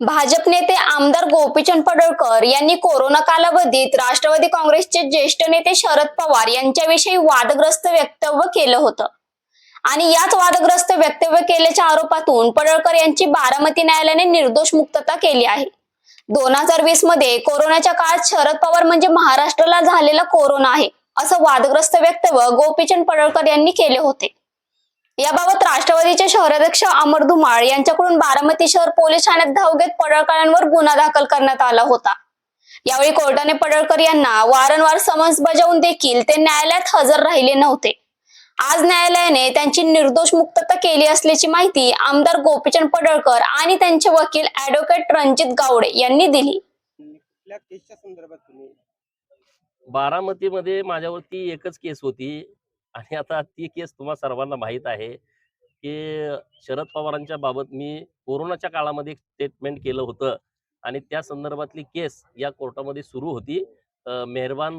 भाजप नेते आमदार गोपीचंद पडळकर यांनी कोरोना कालावधीत राष्ट्रवादी काँग्रेसचे ज्येष्ठ नेते शरद पवार यांच्याविषयी वादग्रस्त वक्तव्य केलं होतं. आणि याच वादग्रस्त वक्तव्य केल्याच्या आरोपातून पडळकर यांची बारामती न्यायालयाने निर्दोष मुक्तता केली आहे. दोन हजार वीसमध्ये कोरोनाच्या काळात शरद पवार म्हणजे महाराष्ट्राला झालेला कोरोना आहे असं वादग्रस्त वक्तव्य गोपीचंद पडळकर यांनी केले होते. याबाबत राष्ट्रवादीचे शहराध्यक्ष अमर धुमाळ यांच्याकडून बारामती शहर पोलीस ठाण्यात धाव घेत पडळकरांवर गुन्हा दाखल करण्यात आला होता. यावेळी कोर्टाने पडळकर यांना वारंवार समन्स बजावून देखील ते न्यायालयात हजर राहिले नव्हते. आज न्यायालयाने त्यांची निर्दोष मुक्तता केली असल्याची माहिती आमदार गोपीचंद पडळकर आणि त्यांचे वकील ऍडव्होकेट रणजित गावडे यांनी दिली. बारामतीमध्ये माझ्यावरती एकच केस होती. आणि आता ती केस तुम्हा सर्वांना माहीत आहे की शरद पवारांच्या बाबत मी कोरोनाच्या काळामध्ये स्टेटमेंट केलं होतं आणि त्या संदर्भातली केस या कोर्टामध्ये सुरू होती. अं, मेहरबान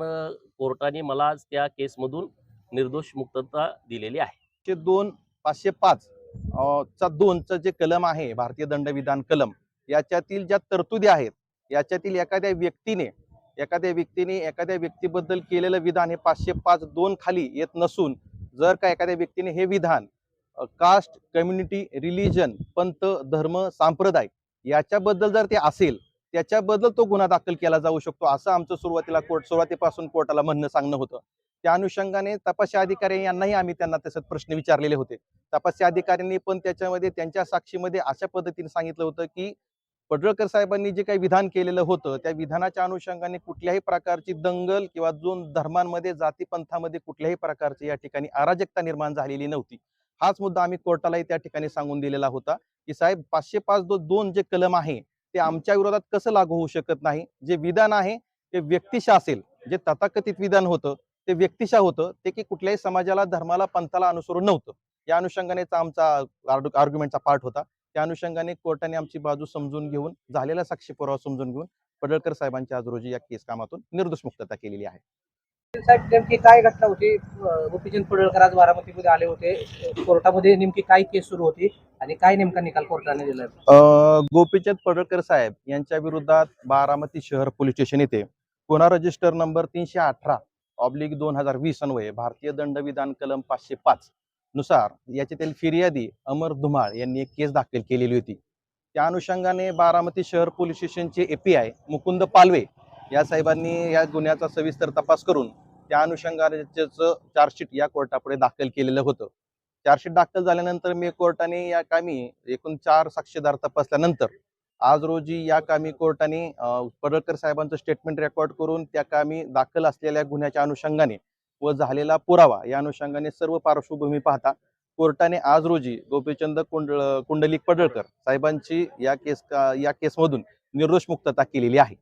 कोर्टाने मला आज त्या केसमधून निर्दोष मुक्तता दिलेली आहे. ते दोन पाचशे पाच चा दोनचं जे कलम आहे भारतीय दंडविधान कलम याच्यातील ज्या तरतुदी आहेत याच्यातील एखाद्या व्यक्तीने एखाद्या व्यक्तीने एखाद्या व्यक्तीबद्दल केलेलं विधान हे पाचशे पाच दोन खाली येत नसून जर का एखाद्या व्यक्तीने हे विधान कास्ट कम्युनिटी रिलीजन पंथ धर्म सांप्रदाय याच्याबद्दल जर ते असेल त्याच्याबद्दल तो गुन्हा दाखल केला जाऊ शकतो असं आमचं सुरुवातीला कोर्ट सुरुवातीपासून कोर्टाला म्हणणं सांगणं होतं. त्या अनुषंगाने तपासी अधिकारी यांनाही आम्ही त्यांना तसं प्रश्न विचारलेले होते. तपासी अधिकाऱ्यांनी पण त्याच्यामध्ये त्यांच्या साक्षीमध्ये अशा पद्धतीने सांगितलं होतं की पडळकर साहेबांनी जे काही विधान केलेलं होतं त्या विधानाच्या अनुषंगाने कुठल्याही प्रकारची दंगल किंवा दोन धर्मांमध्ये जातीपंथामध्ये कुठल्याही प्रकारची या ठिकाणी अराजकता निर्माण झालेली नव्हती. हाच मुद्दा आम्ही कोर्टालाही त्या ठिकाणी सांगून दिलेला होता की साहेब पाचशे पाच दो दोन जे कलम आहे ते आमच्या विरोधात कसं लागू होऊ शकत नाही? जे विधान आहे ते व्यक्तिशा असेल. जे तथाकथित विधान होतं ते व्यक्तिशा होतं. ते की कुठल्याही समाजाला धर्माला पंथाला अनुसरून नव्हतं. या अनुषंगानेचा आमचा आर्ग्युमेंटचा पार्ट होता. त्या अनुषंगाने कोर्टाने आमची बाजू समजून घेऊन झालेला साक्षी पुरावा समजून घेऊन पडळकर साहेबांच्या आज रोजी या केस कामातून निर्दोष मुक्तता केलेली आहे. साहेब नेमकी काय घटना होती? गोपीचंद पडळकर आज बारामतीमध्ये आले होते. कोर्टामध्ये नेमकी काय केस सुरू होती आणि काय नेमका निकाल कोर्टाने दिला? गोपीचंद पडळकर साहेब यांच्या विरोधात बारामती शहर पोलीस स्टेशन येथे गुन्हा रजिस्टर नंबर तीनशे अठरा ऑब्लिक दोन हजार वीस अन्वये भारतीय दंडविधान कलम पाचशे पाच नुसार याच्यातील फिर्यादी अमर धुमाळ यांनी एक केस दाखल केलेली होती. त्या अनुषंगाने बारामती शहर पोलीस स्टेशनचे एपीआय मुकुंद पालवे या साहेबांनी या गुन्ह्याचा सविस्तर तपास करून त्या अनुषंगाने चार्जशीट या कोर्टापुढे दाखल केलेलं होतं. चार्जशीट दाखल झाल्यानंतर मी कोर्टाने या कामी एकूण चार साक्षीदार तपासल्यानंतर आज रोजी या कामी कोर्टाने पडळकर साहेबांचं स्टेटमेंट रेकॉर्ड करून त्या कामी दाखल असलेल्या गुन्ह्याच्या अनुषंगाने व झालेला पुरावा. या अनुषंगाने सर्व पार्श्वभूमी पाहता कोर्टाने आज रोजी गोपीचंद कुंड कुंडलिक पडळकर साहेबांची या केस या केसमधून निर्दोष मुक्तता केलेली आहे.